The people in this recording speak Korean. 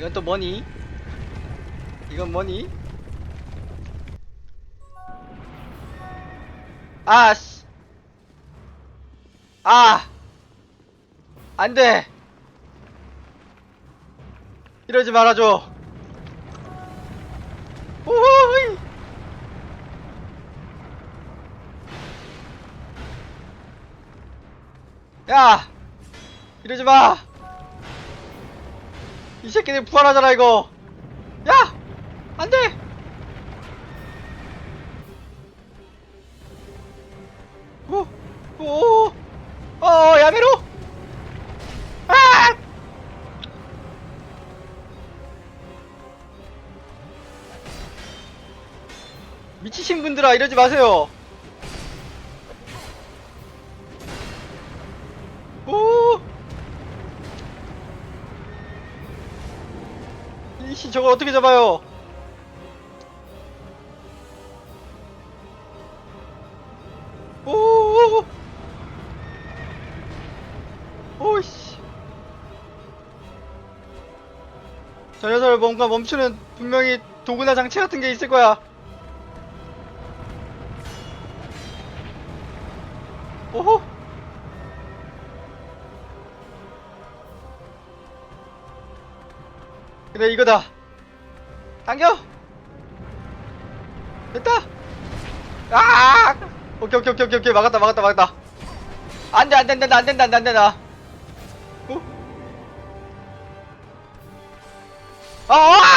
이건 또 뭐니? 이건 뭐니? 아, 씨. 아! 안 돼! 이러지 말아줘! 오호이! 야! 이러지 마! 이 새끼들 부활하잖아, 이거! 야! 안 돼! 오! 오! 어, 야메로! 아! 미치신 분들아, 이러지 마세요! 이씨, 저걸 어떻게 잡아요? 오! 오이씨. 저 녀석을 뭔가 멈추는 분명히 도구나 장치 같은 게 있을 거야. 오호. 그래 이거다. 당겨. 됐다. 아! 오케이 오케이 오케이 오케이 막았다 막았다 막았다. 안돼 안돼 안돼 안돼 안돼 안돼 나. 어? 아!